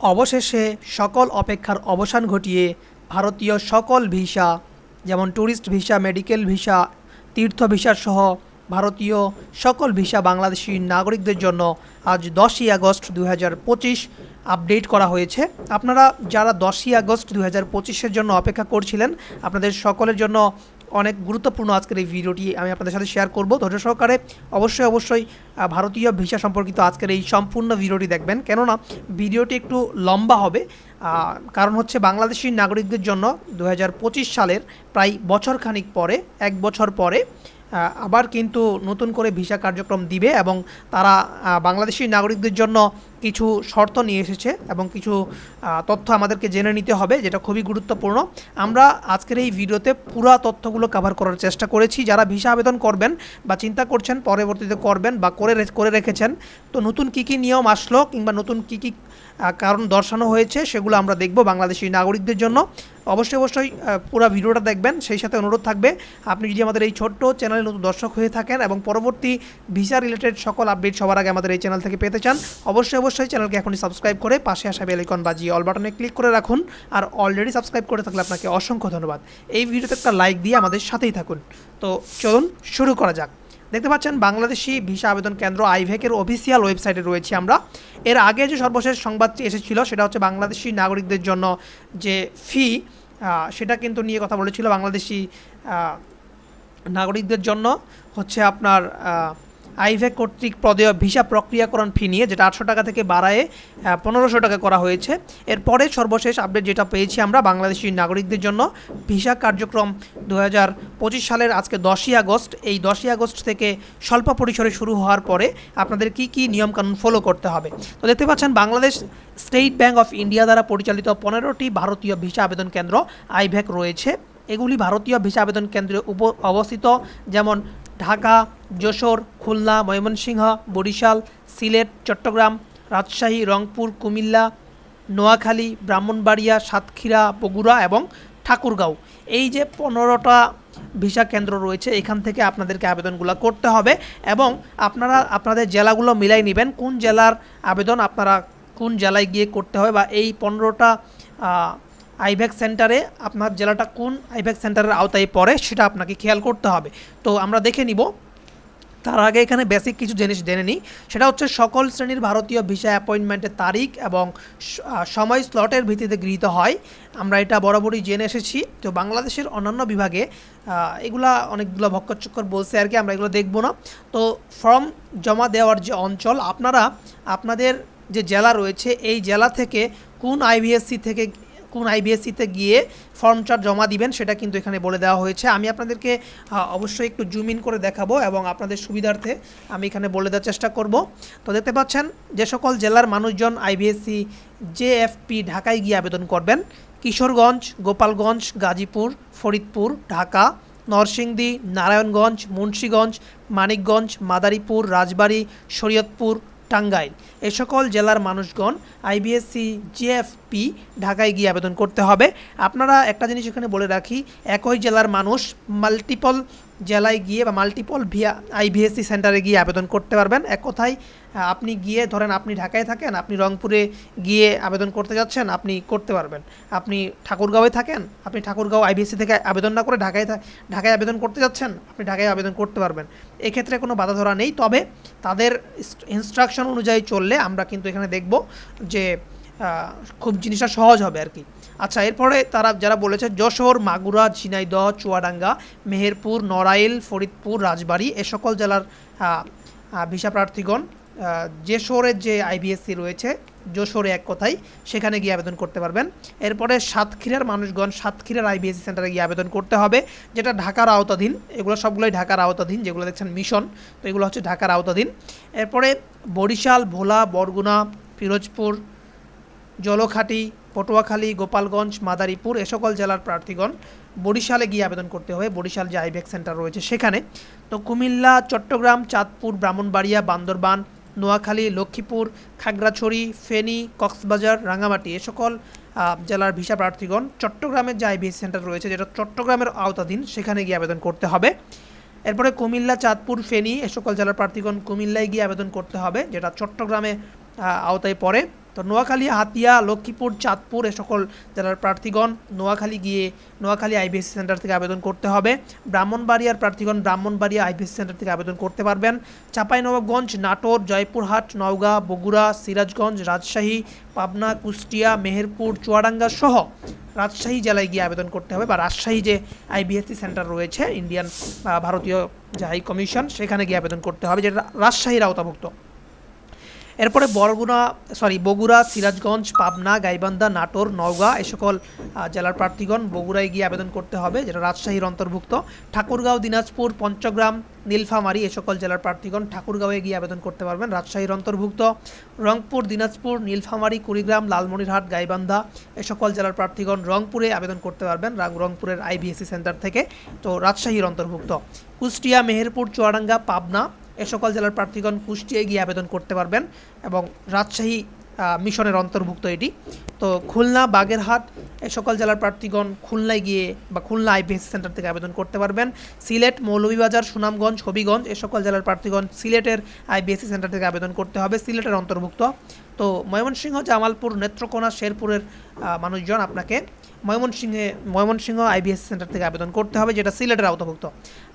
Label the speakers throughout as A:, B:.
A: অবশেষে সকল অপেক্ষার অবসান ঘটিয়ে ভারতীয় সকল ভিসা, যেমন ট্যুরিস্ট ভিসা, মেডিকেল ভিসা, তীর্থ ভিসা সহ ভারতীয় সকল ভিসা বাংলাদেশি নাগরিকদের জন্য আজ দশই আগস্ট দু আপডেট করা হয়েছে। আপনারা যারা দশই আগস্ট দু হাজার জন্য অপেক্ষা করছিলেন, আপনাদের সকলের জন্য অনেক গুরুত্বপূর্ণ আজকের এই ভিডিওটি আমি আপনাদের সাথে শেয়ার করব। ধৈর্য সহকারে অবশ্যই অবশ্যই ভারতীয় ভিসা সম্পর্কিত আজকের এই সম্পূর্ণ ভিডিওটি দেখবেন। কেননা, ভিডিওটি একটু লম্বা হবে কারণ হচ্ছে বাংলাদেশি নাগরিকদের জন্য দু হাজার পঁচিশ সালের প্রায় বছর খানিক পরে, এক বছর পরে আবার কিন্তু নতুন করে ভিসা কার্যক্রম দিবে এবং তারা বাংলাদেশি নাগরিকদের জন্য কিছু শর্ত নিয়ে এসেছে এবং কিছু তথ্য আমাদেরকে জেনে নিতে হবে, যেটা খুবই গুরুত্বপূর্ণ। আমরা আজকের এই ভিডিওতে পুরো তথ্যগুলো কভার করার চেষ্টা করেছি। যারা ভিসা আবেদন করবেন বা চিন্তা করছেন, পরবর্তীতে করবেন বা করে করে রেখেছেন, তো নতুন কী কী নিয়ম আসলো কিংবা নতুন কী কী কারণ দর্শানো হয়েছে, সেগুলো আমরা দেখব বাংলাদেশি নাগরিকদের জন্য। অবশ্যই অবশ্যই পুরো ভিডিওটা দেখবেন, সেই সাথে অনুরোধ থাকবে, আপনি যদি আমাদের এই ছোট্ট চ্যানেলে নতুন দর্শক হয়ে থাকেন এবং পরবর্তী ভিসা রিলেটেড সকল আপডেট সবার আগে আমাদের এই চ্যানেল থেকে পেতে চান অবশ্যই অবশ্যই চ্যানেলকে এখনই সাবস্ক্রাইব করে পাশে আসা বেল আইকন বাজিয়ে অল বাটনে ক্লিক করে রাখুন। আর অলরেডি সাবস্ক্রাইব করে থাকলে আপনাকে অসংখ্য ধন্যবাদ। এই ভিডিওতে একটা লাইক দিয়ে আমাদের সাথেই থাকুন। তো চলুন শুরু করা যাক। দেখতে পাচ্ছেন, বাংলাদেশি ভিসা আবেদন কেন্দ্র আইভেকের অফিসিয়াল ওয়েবসাইটে রয়েছি আমরা। এর আগে যে সর্বশেষ সংবাদটি এসেছিল, সেটা হচ্ছে বাংলাদেশি নাগরিকদের জন্য যে ফি সেটা কিন্তু নিয়ে কথা বলেছিল বাংলাদেশি নাগরিকদের জন্য। হচ্ছে আপনার আইভেক কর্তৃক প্রদেয় ভিসা প্রক্রিয়াকরণ ফি নিয়ে, যেটা আটশো টাকা থেকে বাড়ায়ে পনেরোশো টাকা করা হয়েছে। এরপরে সর্বশেষ আপডেট যেটা পেয়েছি আমরা বাংলাদেশি নাগরিকদের জন্য, ভিসা কার্যক্রম দু হাজার পঁচিশ সালের আজকে দশই আগস্ট। এই দশই আগস্ট থেকে স্বল্প পরিসরে শুরু হওয়ার পরে আপনাদের কি কি নিয়মকানুন ফলো করতে হবে? তো দেখতে পাচ্ছেন, Bangladesh State Bank of India দ্বারা পরিচালিত পনেরোটি ভারতীয় ভিসা আবেদন কেন্দ্র আইভ্যাক রয়েছে। এগুলি ভারতীয় ভিসা আবেদন কেন্দ্রে উপ অবস্থিত যেমন ঢাকা, যশোর, খুলনা, ময়মনসিংহ, বরিশাল, সিলেট, চট্টগ্রাম, রাজশাহী, রংপুর, কুমিল্লা, নোয়াখালী, ব্রাহ্মণবাড়িয়া, সাতক্ষীরা, বগুড়া এবং ঠাকুরগাঁও। এই যে পনেরোটা ভিসা কেন্দ্র রয়েছে, এখান থেকে আপনাদেরকে আবেদনগুলো করতে হবে এবং আপনারা, আপনাদের জেলাগুলো মিলাই নেবেন, কোন জেলার আবেদন আপনারা কোন জেলায় গিয়ে করতে হবে বা এই পনেরোটা আইভ্যাক সেন্টারে আপনার জেলাটা কোন আইভ্যাক সেন্টারের আওতায় পড়ে সেটা আপনাকে খেয়াল করতে হবে। তো আমরা দেখে নিব। তার আগে এখানে বেসিক কিছু জিনিস জেনে নিই। সেটা হচ্ছে সকল শ্রেণির ভারতীয় ভিসা অ্যাপয়েন্টমেন্টের তারিখ এবং সময় স্লটের ভিত্তিতে গৃহীত হয়। আমরা এটা বরাবরই জেনে এসেছি। তো বাংলাদেশের অন্যান্য বিভাগে এগুলা অনেকগুলো ভক্করচক্কর বলছে আর কি, আমরা এগুলো দেখব না। তো ফর্ম জমা দেওয়ার যে অঞ্চল, আপনারা, আপনাদের যে জেলা রয়েছে, এই জেলা থেকে কোন আইবিএসসি থেকে কোন আইবিএসসিতে গিয়ে ফর্ম চার্ট জমা দিবেন, সেটা কিন্তু এখানে বলে দেওয়া হয়েছে। আমি আপনাদেরকে অবশ্যই একটু জুম ইন করে দেখাবো এবং আপনাদের সুবিধার্থে আমি এখানে বলে দেওয়ার চেষ্টা করব। তো দেখতে পাচ্ছেন, যে সকল জেলার মানুষজন আইবিএসসি জেএফপি ঢাকায় গিয়ে আবেদন করবেন। কিশোরগঞ্জ, গোপালগঞ্জ, গাজীপুর, ফরিদপুর, ঢাকা, নরসিংদী, নারায়ণগঞ্জ, মুন্সীগঞ্জ, মানিকগঞ্জ, মাদারীপুর, রাজবাড়ী, শরীয়তপুর টাঙ্গাইল। এ সকল জেলার মানুষগণ আইবিএসসি জিএফপি ঢাকায় গিয়ে আবেদন করতে হবে। আপনারা একটা জিনিস এখানে বলে রাখি, একই জেলার মানুষ মাল্টিপল জেলায় গিয়ে বা মাল্টিপল ভিয়া আইভিএসসি সেন্টারে গিয়ে আবেদন করতে পারবেন। এক কথায় আপনি গিয়ে ধরেন আপনি ঢাকায় থাকেন, আপনি রংপুরে গিয়ে আবেদন করতে যাচ্ছেন, আপনি করতে পারবেন। আপনি ঠাকুরগাঁওয়ে থাকেন, আপনি ঠাকুরগাঁও আইভিএসসি থেকে আবেদন না করে ঢাকায় ঢাকায় আবেদন করতে যাচ্ছেন, আপনি ঢাকায় আবেদন করতে পারবেন। এক্ষেত্রে কোনো বাধা ধরা নেই। তবে তাদের ইনস্ট্রাকশন অনুযায়ী চললে আমরা কিন্তু এখানে দেখব যে খুব জিনিসটা সহজ হবে আর কি। আচ্ছা এরপরে তারা যারা বলেছে, যশোর, মাগুরা, ঝিনাইদহ, চুয়াডাঙ্গা, মেহেরপুর, নড়াইল, ফরিদপুর, রাজবাড়ী, এ সকল জেলার ভিসা প্রার্থীগণ যশোরের যে আইবিএসসি রয়েছে, যশোরে এক কথায় সেখানে গিয়ে আবেদন করতে পারবেন। এরপরে সাতক্ষীরার মানুষগণ, সাতক্ষীরার আইবিএসসি সেন্টারে গিয়ে আবেদন করতে হবে, যেটা ঢাকার আওতাধীন, এগুলো সবগুলোই ঢাকার আওতাধীন, যেগুলো দেখছেন মিশন, তো এগুলো হচ্ছে ঢাকার আওতাধীন। এরপরে বরিশাল, ভোলা, বরগুনা পিরোজপুর জলখাটি, পটুয়াখালী, গোপালগঞ্জ, মাদারীপুর এ সকল জেলার প্রার্থীগণ বরিশালে গিয়ে আবেদন করতে হবে। বরিশাল যে আইভেক সেন্টার রয়েছে সেখানে। তো কুমিল্লা, চট্টগ্রাম, চাঁদপুর, ব্রাহ্মণবাড়িয়া, বান্দরবান, নোয়াখালী, লক্ষ্মীপুর, খাগড়াছড়ি, ফেনী, কক্সবাজার রাঙামাটি এ সকল জেলার ভিসা প্রার্থীগণ চট্টগ্রামের যে আইবিএস সেন্টার রয়েছে যেটা চট্টগ্রামের আওতাধীন সেখানে গিয়ে আবেদন করতে হবে। এরপরে কুমিল্লা, চাঁদপুর, ফেনী এ সকল জেলার প্রার্থীগণ কুমিল্লায় গিয়ে আবেদন করতে হবে যেটা চট্টগ্রামে আওতায় পড়ে। তো নোয়াখালী, হাতিয়া, লক্ষ্মীপুর, চাঁদপুর এ সকল জেলার প্রার্থীগণ নোয়াখালী গিয়ে নোয়াখালী আইবিএসসি সেন্টার থেকে আবেদন করতে হবে। ব্রাহ্মণবাড়িয়ার প্রার্থীগণ ব্রাহ্মণবাড়িয়া আইবিএসসি সেন্টার থেকে আবেদন করতে পারবেন। চাঁপাইনবাবগঞ্জ, নাটোর, জয়পুরহাট, নওগাঁ, বগুড়া, সিরাজগঞ্জ, রাজশাহী, পাবনা, কুষ্টিয়া, মেহেরপুর, চুয়াডাঙ্গা সহ রাজশাহী জেলায় গিয়ে আবেদন করতে হবে বা রাজশাহী যে আইবিএসসি সেন্টার রয়েছে, ইন্ডিয়ান ভারতীয় যে হাই কমিশন সেখানে গিয়ে আবেদন করতে হবে, যেটা রাজশাহীর আওতাভুক্ত। এরপরে বরগুনা সরি বগুড়া, সিরাজগঞ্জ, পাবনা, গাইবান্ধা, নাটোর, নওগাঁ, এ সকল জেলার প্রার্থীগণ বগুড়ায় গিয়ে আবেদন করতে হবে, যেটা রাজশাহীর অন্তর্ভুক্ত। ঠাকুরগাঁও, দিনাজপুর, পঞ্চগ্রাম, নীলফামারী, এ সকল জেলার প্রার্থীগণ ঠাকুরগাঁওয়ে গিয়ে আবেদন করতে পারবেন, রাজশাহীর অন্তর্ভুক্ত। রংপুর, দিনাজপুর, নীলফামারী, কুড়িগ্রাম, লালমনিরহাট, গাইবান্ধা, এ সকল জেলার প্রার্থীগণ রংপুরে আবেদন করতে পারবেন রংপুরের আইবিএসসি সেন্টার থেকে, তো রাজশাহীর অন্তর্ভুক্ত। কুষ্টিয়া, মেহেরপুর, চুয়াডাঙ্গা, পাবনা এ সকল জেলার প্রার্থীগণ কুষ্টিয়ায় গিয়ে আবেদন করতে পারবেন এবং রাজশাহী মিশনের অন্তর্ভুক্ত এটি। তো খুলনা, বাগেরহাট এ সকল জেলার প্রার্থীগণ খুলনায় গিয়ে বা খুলনা আইপিএসসি সেন্টার থেকে আবেদন করতে পারবেন। সিলেট, মৌলভীবাজার, সুনামগঞ্জ, হবিগঞ্জ এ সকল জেলার প্রার্থীগণ সিলেটের আইবিএসসি সেন্টার থেকে আবেদন করতে হবে। সিলেটের অন্তর্ভুক্ত। তো ময়মনসিংহ, জামালপুর, নেত্রকোনা, শেরপুরের মানুষজন আপনাকে ময়মনসিংহে, ময়মনসিংহ আইবিএস সেন্টার থেকে আবেদন করতে হবে, যেটা সিলেটের আওতাভুক্ত।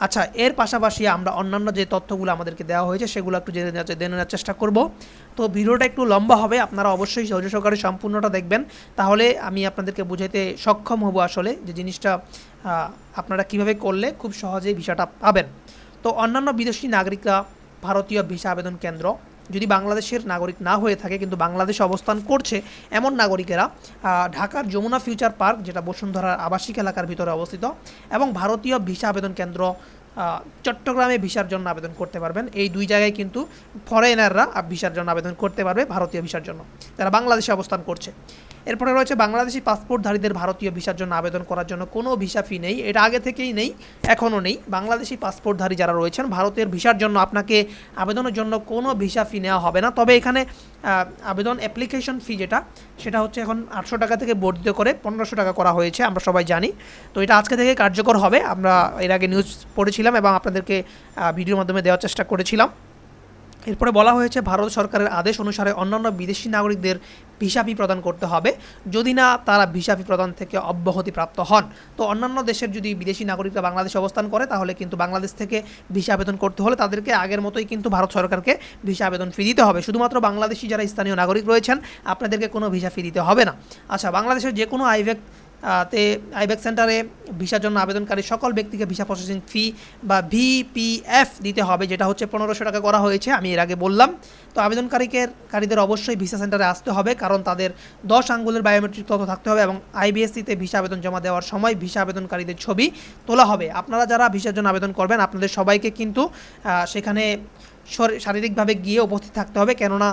A: আচ্ছা এর পাশাপাশি আমরা অন্যান্য যে তথ্যগুলো আমাদেরকে দেওয়া হয়েছে, সেগুলো একটু জেনে নেওয়ার জেনে নেওয়ার চেষ্টা করব। তো ভিডিওটা একটু লম্বা হবে, আপনারা অবশ্যই ধৈর্য সহকারে সম্পূর্ণটা দেখবেন। তাহলে আমি আপনাদেরকে বুঝাইতে সক্ষম হব আসলে যে জিনিসটা আপনারা কীভাবে করলে খুব সহজেই ভিসাটা পাবেন। তো অন্যান্য বিদেশি নাগরিকরা ভারতীয় ভিসা আবেদন কেন্দ্র যদি বাংলাদেশের নাগরিক না হয়ে থাকে, কিন্তু বাংলাদেশে অবস্থান করছে এমন নাগরিকেরা ঢাকার যমুনা ফিউচার পার্ক, যেটা বসুন্ধরার আবাসিক এলাকার ভিতরে অবস্থিত, এবং ভারতীয় ভিসা আবেদন কেন্দ্র চট্টগ্রামে ভিসার জন্য আবেদন করতে পারবেন। এই দুই জায়গায় কিন্তু ফরেনাররা ভিসার জন্য আবেদন করতে পারবে, ভারতীয় ভিসার জন্য, যারা বাংলাদেশে অবস্থান করছে। এরপরে রয়েছে বাংলাদেশি পাসপোর্টধারীদের ভারতীয় ভিসার জন্য আবেদন করার জন্য কোনো ভিসা ফি নেই, এটা আগে থেকেই নেই, এখনও নেই। বাংলাদেশি পাসপোর্টধারী যারা রয়েছেন, ভারতের ভিসার জন্য আপনাকে আবেদনের জন্য কোনো ভিসা ফি নেওয়া হবে না। তবে এখানে আবেদন অ্যাপ্লিকেশন ফি যেটা, সেটা হচ্ছে এখন আটশো টাকা থেকে বর্ধিত করে পনেরোশো টাকা করা হয়েছে, আমরা সবাই জানি। তো এটা আজকে থেকে কার্যকর হবে, আমরা এর আগে নিউজ পড়েছিলাম এবং আপনাদেরকে ভিডিওর মাধ্যমে দেওয়ার চেষ্টা করেছিলাম। এরপরে বলা হয়েছে ভারত সরকারের আদেশ অনুসারে অন্যান্য বিদেশি নাগরিকদের ভিসা ফি প্রদান করতে হবে। যদি না তারা ভিসা ফি প্রদান থেকে অব্যাহতি প্রাপ্ত হন। তো অন্যান্য দেশের যদি বিদেশি নাগরিকরা বাংলাদেশে অবস্থান করে তাহলে কিন্তু বাংলাদেশ থেকে ভিসা আবেদন করতে হলে তাদেরকে আগের মতোই কিন্তু ভারত সরকারকে ভিসা আবেদন ফি দিতে হবে। শুধুমাত্র বাংলাদেশি যারা স্থানীয় নাগরিক রয়েছেন আপনাদেরকে কোনো ভিসা ফি দিতে হবে না। আচ্ছা বাংলাদেশের যে কোনো আইভেক আহ, তে আইব্যাক সেন্টারে ভিসার জন্য আবেদনকারী সকল ব্যক্তিকে ভিসা প্রসেসিং ফি বা ভিপিএফ দিতে হবে, যেটা হচ্ছে পনেরোশো টাকা করা হয়েছে, আমি এর আগে বললাম। তো আবেদনকারীকে কারীদের অবশ্যই ভিসা সেন্টারে আসতে হবে, কারণ তাদের দশ আঙ্গুলের বায়োমেট্রিক তথ্য থাকতে হবে এবং আইবিএসসিতে ভিসা আবেদন জমা দেওয়ার সময় ভিসা আবেদনকারীদের ছবি তোলা হবে। আপনারা যারা ভিসার জন্য আবেদন করবেন, আপনাদের সবাইকে কিন্তু সেখানে শারীরিকভাবে গিয়ে উপস্থিত থাকতে হবে। কেননা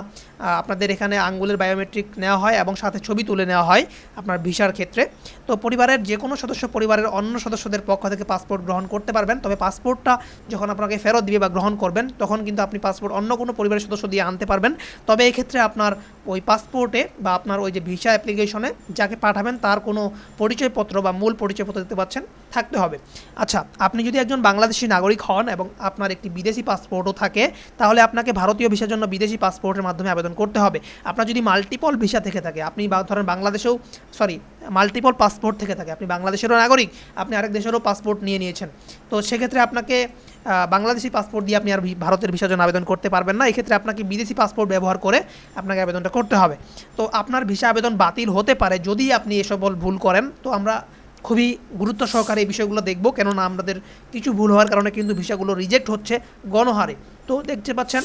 A: আপনাদের এখানে আঙ্গুলের বায়োমেট্রিক নেওয়া হয় এবং সাথে ছবি তুলে নেওয়া হয় আপনার ভিসার ক্ষেত্রে। তো পরিবারের যে কোনো সদস্য পরিবারের অন্য সদস্যদের পক্ষ থেকে পাসপোর্ট গ্রহণ করতে পারবেন। তবে পাসপোর্টটা যখন আপনাকে ফেরত দিবে বা গ্রহণ করবেন, তখন কিন্তু আপনি পাসপোর্ট অন্য কোনো পরিবারের সদস্য দিয়ে আনতে পারবেন। তবে এই ক্ষেত্রে আপনার ওই পাসপোর্টে বা আপনার ওই যে ভিসা অ্যাপ্লিকেশনে যাকে পাঠাবেন, তার কোনো পরিচয়পত্র বা মূল পরিচয়পত্র দিতে পারছেন থাকতে হবে। আচ্ছা আপনি যদি একজন বাংলাদেশি নাগরিক হন এবং আপনার একটি বিদেশি পাসপোর্টও থাকে তাহলে আপনাকে ভারতীয় ভিসার জন্য বিদেশি পাসপোর্টের মাধ্যমে আবেদন করতে হবে। আপনার যদি মাল্টিপল ভিসা থেকে থাকে, আপনি ধরেন বাংলাদেশেও সরি মাল্টিপল পাসপোর্ট থেকে থাকে, আপনি বাংলাদেশেরও নাগরিক, আপনি আরেক দেশেরও পাসপোর্ট নিয়ে নিয়েছেন। তো সেক্ষেত্রে আপনাকে বাংলাদেশি পাসপোর্ট দিয়ে আপনি আর ভারতের ভিসার জন্য আবেদন করতে পারবেন না। এক্ষেত্রে আপনাকে বিদেশি পাসপোর্ট ব্যবহার করে আপনাকে আবেদনটা করতে হবে। তো আপনার ভিসা আবেদন বাতিল হতে পারে যদি আপনি এসব ভুল করেন। তো আমরা খুবই গুরুত্ব সহকারে এই বিষয়গুলো দেখব, কেননা আমাদের কিছু ভুল হওয়ার কারণে কিন্তু ভিসাগুলো রিজেক্ট হচ্ছে গণহারে। তো দেখতে পাচ্ছেন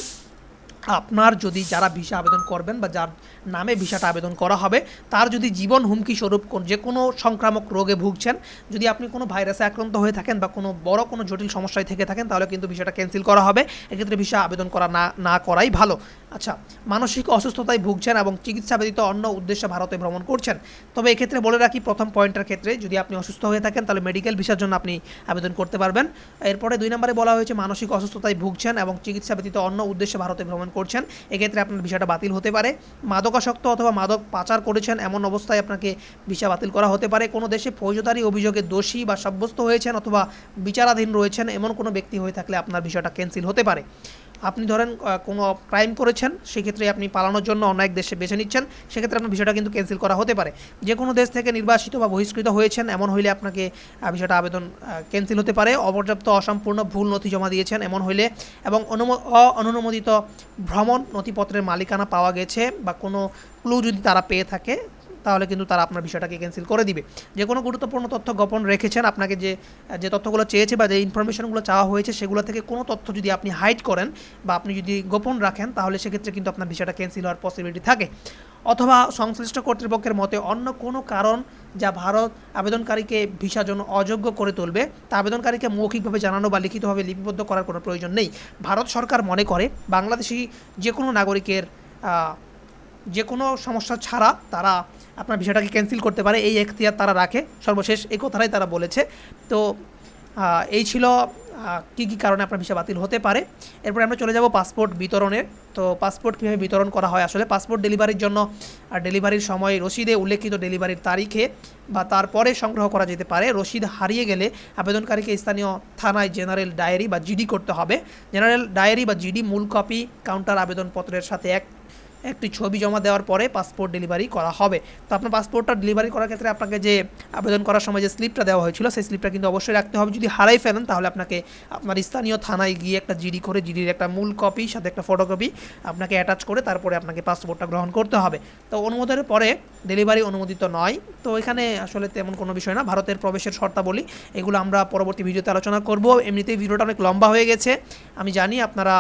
A: আপনার যদি যারা ভিসা আবেদন করবেন বা যার নামে ভিসাটা আবেদন করা হবে, তার যদি জীবন হুমকি স্বরূপ যে কোনো সংক্রামক রোগে ভুগছেন, যদি আপনি কোনো ভাইরাসে আক্রান্ত হয়ে থাকেন বা কোনো বড় কোনো জটিল সমস্যায় থেকে থাকেন, তাহলে কিন্তু ভিসাটা ক্যান্সেল করা হবে। এক্ষেত্রে ভিসা আবেদন করা না না করাই ভালো। আচ্ছা মানসিক অসুস্থতায় ভুগছেন এবং চিকিৎসা ব্যতীত অন্য উদ্দেশ্যে ভারতে ভ্রমণ করছেন, তবে এক্ষেত্রে বলে রাখি প্রথম পয়েন্টের ক্ষেত্রে যদি আপনি অসুস্থ হয়ে থাকেন, তাহলে মেডিকেল ভিসার জন্য আপনি আবেদন করতে পারবেন। এরপরে দুই নম্বরে বলা হয়েছে, মানসিক অসুস্থতায় ভুগছেন এবং চিকিৎসা ব্যতীত অন্য উদ্দেশ্যে ভারতে ভ্রমণ করছেন, এক্ষেত্রে আপনার ভিসাটা বাতিল হতে পারে। মাদকাসক্ত অথবা মাদক পাচার করেছেন, এমন অবস্থায় আপনাকে ভিসা বাতিল করা হতে পারে। কোনো দেশে ফৌজদারি অভিযোগে দোষী বা সাব্যস্ত হয়েছেন অথবা বিচারাধীন রয়েছেন, এমন কোনো ব্যক্তি হয়ে থাকলে আপনার ভিসাটা ক্যান্সেল হতে পারে। আপনি ধরেন কোনো ক্রাইম করেছেন, সেক্ষেত্রে আপনি পালানোর জন্য অন্য এক দেশে বেছে নিচ্ছেন, সেক্ষেত্রে আপনার ভিসাটা কিন্তু ক্যান্সেল করা হতে পারে। যে কোনো দেশ থেকে নির্বাসিত বা বহিষ্কৃত হয়েছেন, এমন হইলে আপনাকে ভিসাটা আবেদন ক্যান্সেল হতে পারে। অপর্যাপ্ত, অসম্পূর্ণ, ভুল নথি জমা দিয়েছেন, এমন হইলে, এবং অনুমো অননুমোদিত ভ্রমণ নথিপত্রের মালিকানা পাওয়া গেছে, বা কোনো ক্লু যদি তারা পেয়ে থাকে তাহলে কিন্তু তারা আপনার বিষয়টাকে ক্যান্সেল করে দিবে। যে কোনো গুরুত্বপূর্ণ তথ্য গোপন রেখেছেন, আপনাকে যে যে তথ্যগুলো চেয়েছে বা যে ইনফরমেশনগুলো চাওয়া হয়েছে, সেগুলো থেকে কোনো তথ্য যদি আপনি হাইড করেন বা আপনি যদি গোপন রাখেন, তাহলে সেক্ষেত্রে কিন্তু আপনার ভিসাটা ক্যান্সেল হওয়ার পসিবিলিটি থাকে। অথবা সংশ্লিষ্ট কর্তৃপক্ষের মতে অন্য কোনো কারণ যা ভারত আবেদনকারীকে ভিসার জন্য অযোগ্য করে তুলবে, তা আবেদনকারীকে মৌখিকভাবে জানানো বা লিখিতভাবে লিপিবদ্ধ করার কোনো প্রয়োজন নেই। ভারত সরকার মনে করে, বাংলাদেশি যে কোনো নাগরিকের যে কোনো সমস্যা ছাড়া তারা আপনার ভিসাটাকে ক্যান্সেল করতে পারে, এই এখতিয়ার তারা রাখে। সর্বশেষ এই কথাটাই তারা বলেছে। তো এই ছিল কী কী কারণে আপনার ভিসা বাতিল হতে পারে। এরপরে আমরা চলে যাব পাসপোর্ট বিতরণের তো পাসপোর্ট কীভাবে বিতরণ করা হয় আসলে? পাসপোর্ট ডেলিভারির জন্য ডেলিভারির সময় রসিদে উল্লেখিত ডেলিভারির তারিখে বা তারপরে সংগ্রহ করা যেতে পারে। রসিদ হারিয়ে গেলে আবেদনকারীকে স্থানীয় থানায় জেনারেল ডায়েরি বা জিডি করতে হবে। জেনারেল ডায়েরি বা জিডি মূল কপি, কাউন্টার আবেদনপত্রের সাথে এক একটি ছবি জমা দেওয়ার পরে পাসপোর্ট ডেলিভারি করা হবে। তো আপনার পাসপোর্টটা ডেলিভারি করার ক্ষেত্রে আপনাকে যে আবেদন করার সময় যে স্লিপটা দেওয়া হয়েছিল, সেই স্লিপটা কিন্তু অবশ্যই রাখতে হবে। যদি হারাই ফেলেন, তাহলে আপনাকে আপনার স্থানীয় থানায় গিয়ে একটা জিডি করে, জিডির একটা মূল কপি, সাথে একটা ফটোকপি আপনাকে অ্যাটাচ করে তারপরে আপনাকে পাসপোর্টটা গ্রহণ করতে হবে। তো অনুমোদনের পরে ডেলিভারি অনুমোদিত নয়। তো এখানে আসলে তেমন কোনো বিষয় না। ভারতের প্রবেশের শর্তাবলী, এগুলো আমরা পরবর্তী ভিডিওতে আলোচনা করব। এমনিতেই ভিডিওটা অনেক লম্বা হয়ে গেছে। আমি জানি আপনারা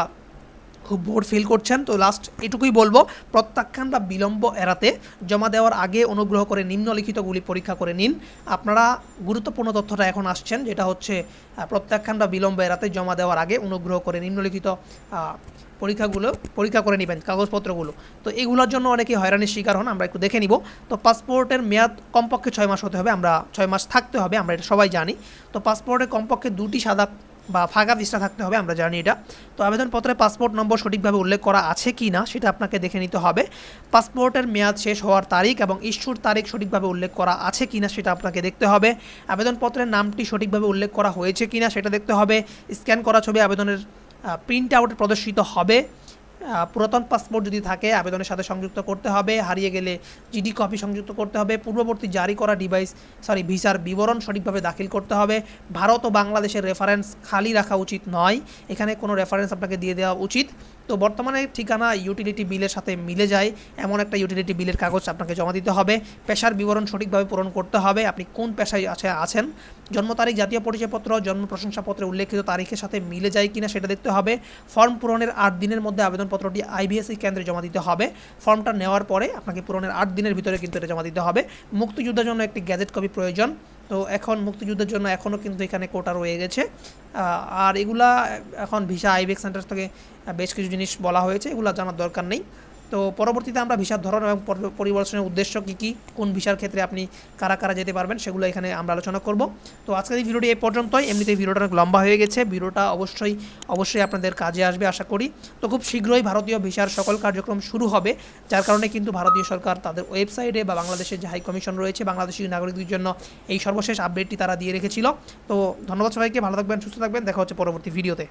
A: খুব বোর ফিল করছেন, তো লাস্ট এটুকুই বলব, প্রত্যাখ্যান বা বিলম্ব এড়াতে জমা দেওয়ার আগে অনুগ্রহ করে নিম্নলিখিতগুলি পরীক্ষা করে নিন। আপনারা গুরুত্বপূর্ণ তথ্যটা এখন আসছেন, যেটা হচ্ছে প্রত্যাখ্যান বা বিলম্ব এড়াতে জমা দেওয়ার আগে অনুগ্রহ করে নিম্নলিখিত পরীক্ষাগুলো, পরীক্ষা করে নেবেন, কাগজপত্রগুলো। তো এগুলোর জন্য অনেকে হয়রানির শিকার হন, আমরা একটু দেখে নিব। তো পাসপোর্টের মেয়াদ কমপক্ষে ছয় মাস হতে হবে, আমরা ছয় মাস থাকতে হবে, আমরা এটা সবাই জানি। তো পাসপোর্টে কমপক্ষে দুটি সাদা বা ফাঁকা বিছনা থাকতে হবে, আমরা জানি এটা। তো আবেদনপত্রে পাসপোর্ট নম্বর সঠিকভাবে উল্লেখ করা আছে কি না, সেটা আপনাকে দেখে নিতে হবে। পাসপোর্টের মেয়াদ শেষ হওয়ার তারিখ এবং ইস্যুর তারিখ সঠিকভাবে উল্লেখ করা আছে কি না, সেটা আপনাকে দেখতে হবে। আবেদনপত্রের নামটি সঠিকভাবে উল্লেখ করা হয়েছে কি না, সেটা দেখতে হবে। স্ক্যান করা ছবি আবেদনের প্রিন্ট আউট প্রদর্শিত হবে। পুরাতন পাসপোর্ট যদি থাকে, আবেদনের সাথে সংযুক্ত করতে হবে। হারিয়ে গেলে জিডি কপি সংযুক্ত করতে হবে। পূর্ববর্তী জারি করা ডিভাইস সরি ভিসার বিবরণ সঠিকভাবে দাখিল করতে হবে। ভারত ও বাংলাদেশের রেফারেন্স খালি রাখা উচিত নয়। এখানে কোনো রেফারেন্স আপনাকে দিয়ে দেওয়া উচিত। তো বর্তমানে ঠিকানা ইউটিলিটি বিলের সাথে মিলে যায়। এমন একটা ইউটিলিটি বিলের কাগজ আপনাকে জমা দিতে হবে। পেশার বিবরণ সঠিকভাবে পূরণ করতে হবে। আপনি কোন পেশায় আছে, আছেন? জন্ম তারিখ, জাতীয় পরিচয়পত্র, জন্ম প্রশংসাপত্রে উল্লেখিত তারিখের সাথে মিলে যায় কিনা সেটা দেখতে হবে। ফর্ম পূরণের আট দিনের মধ্যে আবেদনপত্রটি আইবিএসসি কেন্দ্রে জমা দিতে হবে। ফর্মটা নেওয়ার পরে আপনাকে পূরণের আট দিনের ভিতরে কিন্তু এটা জমা দিতে হবে। মুক্তিযুদ্ধের জন্য একটি গ্যাজেট কপি প্রয়োজন। তো এখন মুক্তিযুদ্ধের জন্য এখনও কিন্তু এখানে কোটা রয়ে গেছে। আর এগুলা এখন ভিসা আইবেক সেন্টার থেকে বেশ কিছু জিনিস বলা হয়েছে, এগুলো জানার দরকার নেই। তো পরবর্তীতে আমরা ভিসার ধরন এবং পরিবর্তনের উদ্দেশ্য কী কী, কোন ভিসার ক্ষেত্রে আপনি কারা কারা যেতে পারবেন সেগুলো এখানে আমরা আলোচনা করব। তো আজকের এই ভিডিওটি এই পর্যন্তই। এমনিতেই ভিডিওটা অনেক লম্বা হয়ে গেছে। ভিডিওটা অবশ্যই অবশ্যই আপনাদের কাজে আসবে আশা করি। তো খুব শীঘ্রই ভারতীয় ভিসার সকল কার্যক্রম শুরু হবে, যার কারণে কিন্তু ভারতীয় সরকার তাদের ওয়েবসাইটে বা বাংলাদেশের যে হাই কমিশন রয়েছে, বাংলাদেশি নাগরিকদের জন্য এই সর্বশেষ আপডেটটি তারা দিয়ে রেখেছিল। তো ধন্যবাদ সবাইকে। ভালো থাকবেন, সুস্থ থাকবেন। দেখা হচ্ছে পরবর্তী ভিডিওতে।